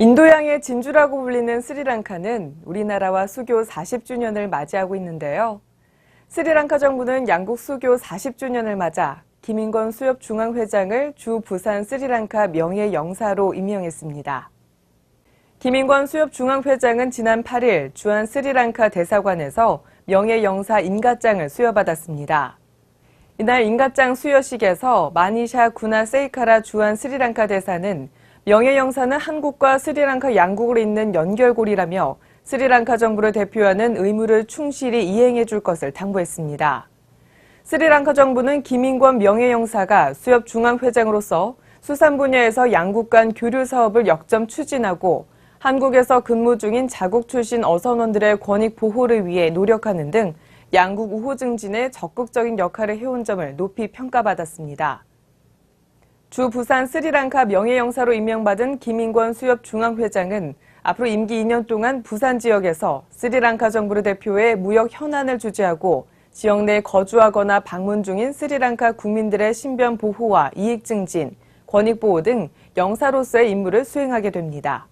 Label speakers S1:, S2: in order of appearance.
S1: 인도양의 진주라고 불리는 스리랑카는 우리나라와 수교 40주년을 맞이하고 있는데요. 스리랑카 정부는 양국 수교 40주년을 맞아 김인권 수협 중앙회장을 주 부산 스리랑카 명예영사로 임명했습니다. 김인권 수협 중앙회장은 지난 8일 주한 스리랑카 대사관에서 명예영사 인가장을 수여받았습니다. 이날 인가장 수여식에서 마니샤 구나 세이카라 주한 스리랑카 대사는 명예영사는 한국과 스리랑카 양국으로 있는 연결고리라며 스리랑카 정부를 대표하는 의무를 충실히 이행해 줄 것을 당부했습니다. 스리랑카 정부는 김인권 명예영사가 수협 중앙회장으로서 수산 분야에서 양국 간 교류 사업을 역점 추진하고 한국에서 근무 중인 자국 출신 어선원들의 권익 보호를 위해 노력하는 등 양국 우호 증진에 적극적인 역할을 해온 점을 높이 평가받았습니다. 주 부산 스리랑카 명예영사로 임명받은 김인권 수협 중앙회장은 앞으로 임기 2년 동안 부산 지역에서 스리랑카 정부를 대표해 무역 현안을 주재하고 지역 내 거주하거나 방문 중인 스리랑카 국민들의 신변 보호와 이익 증진, 권익 보호 등 영사로서의 임무를 수행하게 됩니다.